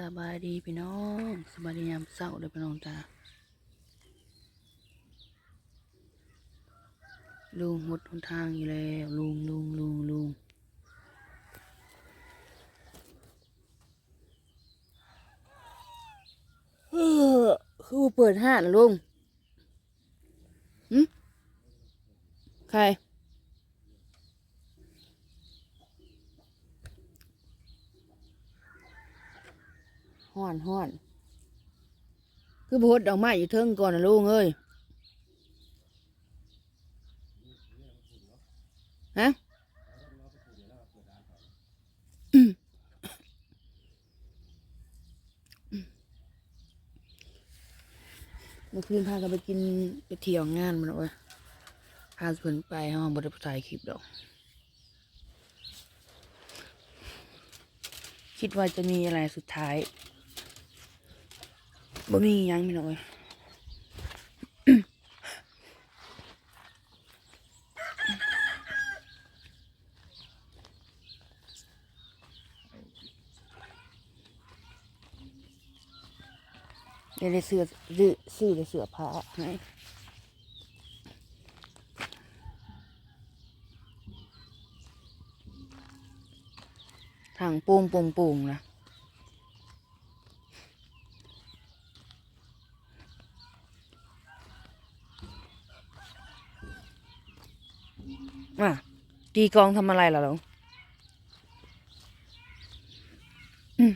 สบายดีพี่น้องสบายดียามเศร้าเลยพี่น้องจ้าลุงหมดหนทางอยู่แล้วลุงลุงลุงลุงเออคือเปิดห้านะลุงหืมใคร ห้อนห้อน คือโพดดอกไม้อยู่เทิงก่อนนะลุงเอ้ยฮะเมื่อคืนพากันไปกินไปเที่ยวงานมันเอาไว้ยพาเพิ่นไปห้องบริษัทถ่ายคลิปดอก คิดว่าจะมีอะไรสุดท้าย บ่มียังพี่น้องเอ้ยเดี๋ยวได้เสื้อซื้อซื้อได้เสื้อผ้าให้ทางโป่งโป่งโป่งนะ อะตีกองทำอะไรล่ะลุงอืม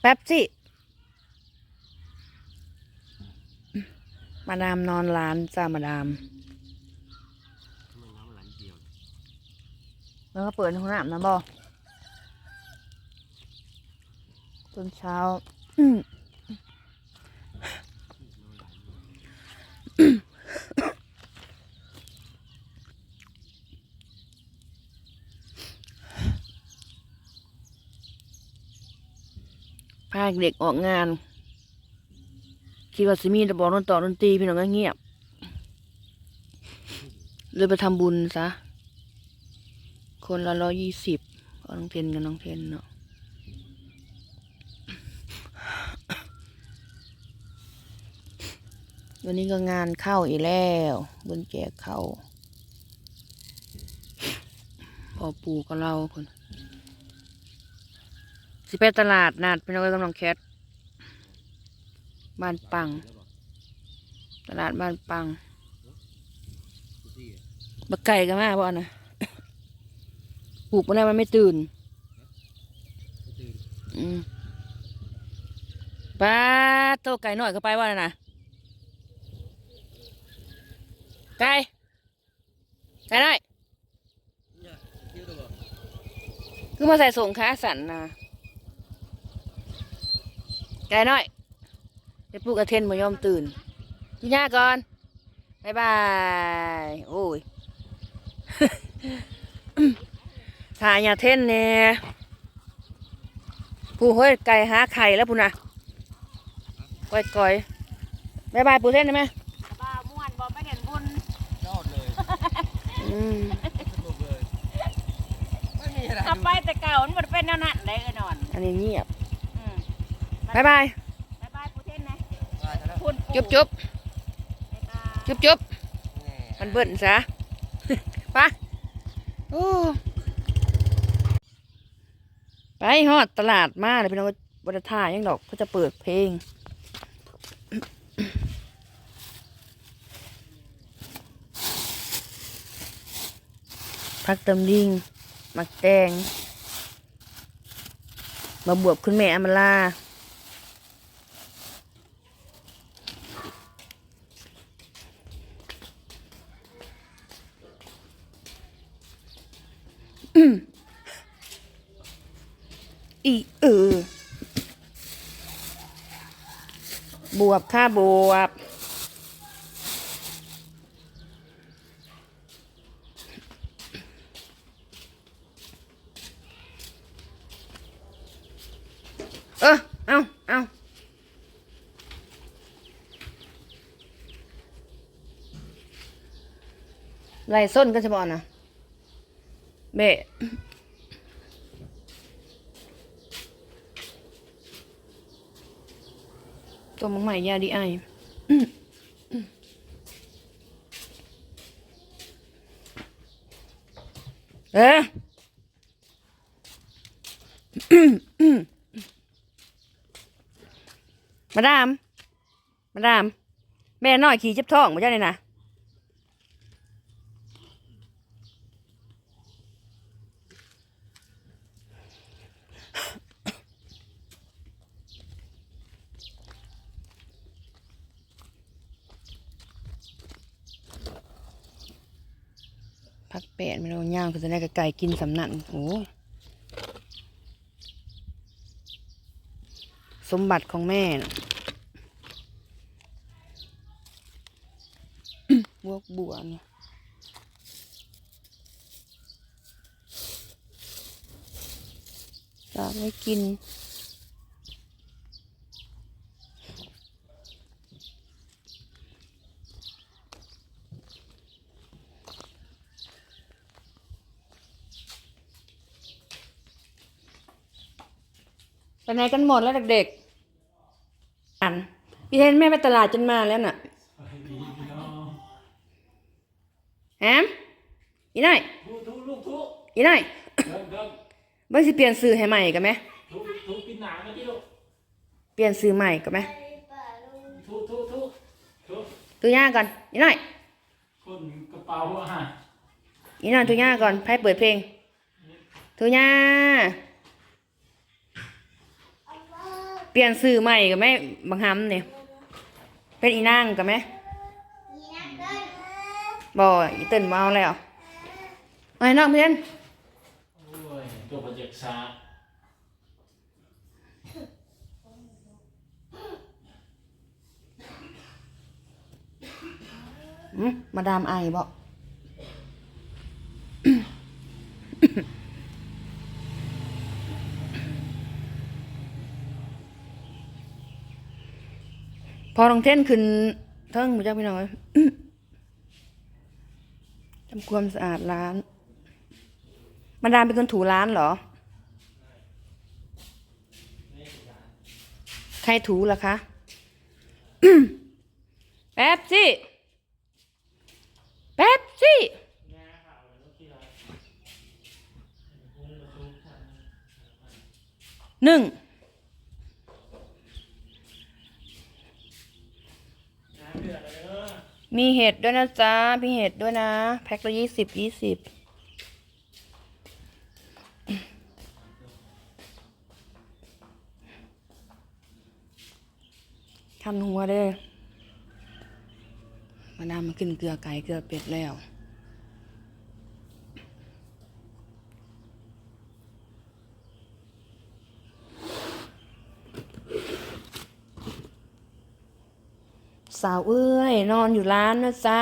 แป๊บสิมาดามนอนร้านจ้ามาดามแล้วก็เปิดห้องน้ำนะบอตอนเช้า อืม พาเด็กออกงาน คิดว่าสิมีแต่บอกดนต่อดนตรีพี่น้องก็เงียบ เลยไปทำบุญซะ คนละร้อยยี่สิบน้องเทนกับน้องเทนเนาะวันนี้ก็งานเข้าอีกแล้วบนแจกเข้าพอปู่ก็เล่าคน สิไปตลาดนัดพี่น้องก็กำลังแคทบ้านปัง ตลาดบ้านปังบักไก่กันมาบ่นะปลูกมาแล้วมันไม่ตื่นอืมป้าโตไก่หน่อยก็ไปว่าน่ะนะไก่ไก่หน่อยคือมาใส่ส่งขาสันนะ ไก่หน่อยไปปลูกกระเทนมายอมตื่นกินยาก่อนบายบาย โอ้ยถ่ายยาเทนเนี่ยผู้เฮ้ยไก่หาไข่แล้วพูนะก้อยก้อยบายบายปูเทนได้ไหมบ้าม่วนบ่ไม่เห็นบุญยอดเลยอืมสนุกเลยไม่มีอะไรทำไปแต่เก่ามันบ่ได้เป็นแนวนั้นเลยเอ้ยนอน อันนี้เงียบอืม บายบายบายบายปูเทนนะว่าจะแล้วพูนปู่จุ๊บจุ๊บบ๊ายบายจุ๊บจุ๊บแน่มันเบิ่นซะไปโอ้ไปฮอดตลาดมาเลยพี่น้องบไดท่าหยังดอกเขาจะเปิดเพลงพักเติมลิงมักแตงมาบวบคุณแม่อำมาลา อีเออบวบค่าบวบ เออเอาเอาไล่ส้นกันจะบอกนะ แม่ตัวมังใหม่ยาดีไอเอ๊ะมาดาม มาดาม แม่น้อยขี่จับท้องมาจ้าเลยนะ ปดไม่รู้ย่างคือจะได้กับไก่กินสำนันโอ้สมบัติของแม่นะบวกบัวเนี่ยฝากไว้กิน ไปไหนกันหมดแล้วเด็กๆอันพี่เห็นแม่ไปตลาดจนมาแล้วน่ะแฮมอีน่อยทุทุลูกทุอีน่อยเดินเดินเบิ่งสิเปลี่ยนซื้อให้ใหม่กันไหมทุทุกินหนังนะที่ลูกเปลี่ยนซื้อใหม่กันไหมทุทุทุทุตัวยาก่อนอีน่อยคนกระเป๋าอาหารอีน่อยตัวยาก่อนไพ่เปิดเพลงตัวยา เปลี่ยนซื้อใหม่กันไหมบางฮัมเนี่ยเป็นอีนางกันไหมบ่อีเติ้นมาเอาแล้วไอ้น้องเพื่อนโอ้ยตัวโปรเจกต์ซามาดามไอบอก พอลองเท่นขึ้นเทิงมาจ้าพี่น้องเอ้ยทำความสะอาดร้านมาดามเป็นคนถูร้านเหรอ ใครถูล่ะคะแป๊บซี่แป๊บซี่หนึ่ง มีเห็ดด้วยนะจ๊ะมีเห็ดด้วยนะ แพ็คละยี่สิบยี่สิบทำหัวเด้อมาดามมาขึ้นเกลือไก่เกลือเป็ดแล้ว สาวเอ้ย นอนอยู่ร้านนะจ๊ะ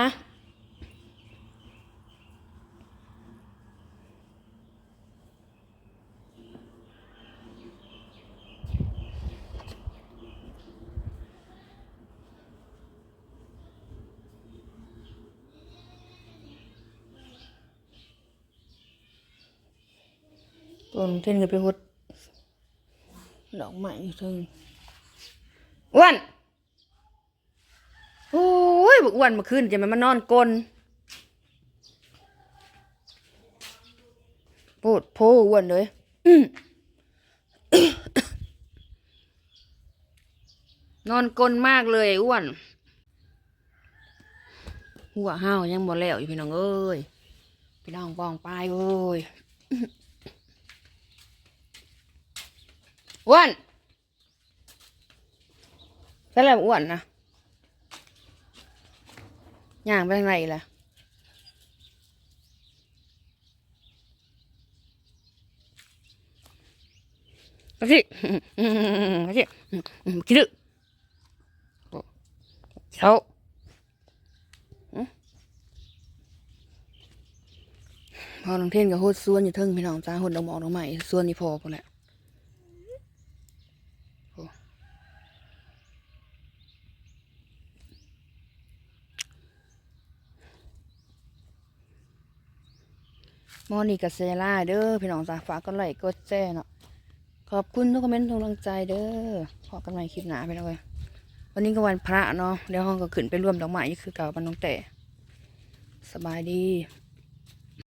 ต้นเท่นก็ไปหดดอกไม้อยู่เทึงอ้วน บักอ้วนมาขึ้นจะมันมานอนกลนโพดโพอ้วนเลยนอนกลนมากเลยอ้วนหัวห้าวยังบ่แล้วอยู่พี่น้องเอ้ยพี่น้องปองปายเอ้ยอ้วนใช่แล้วอ้วนนะ ย่างไปทางไหนล่ะมาสิมาสิคิดดึเขาพอน้องเท่นกับโฮดส่วนอยู่เทิงพี่น้องจ้าโฮดดอกหมอกดอกไม้ส่วนนี่พอพอแหละโอ้ มอนี่กับเซล่าเด้อพี่น้องจ้าฝากก็ไลค์กดแชร์เนาะขอบคุณทุกคอมเมนต์ทุกกำลังใจเด้อพอกันใหม่คลิปหน้าไปแล้วเลยวันนี้ก็วันพระเนาะเดี๋ยวห้องก็ขึ้นไปร่วมดอกไม้อีกคือเก่าบ้านน้องแต่สบายดี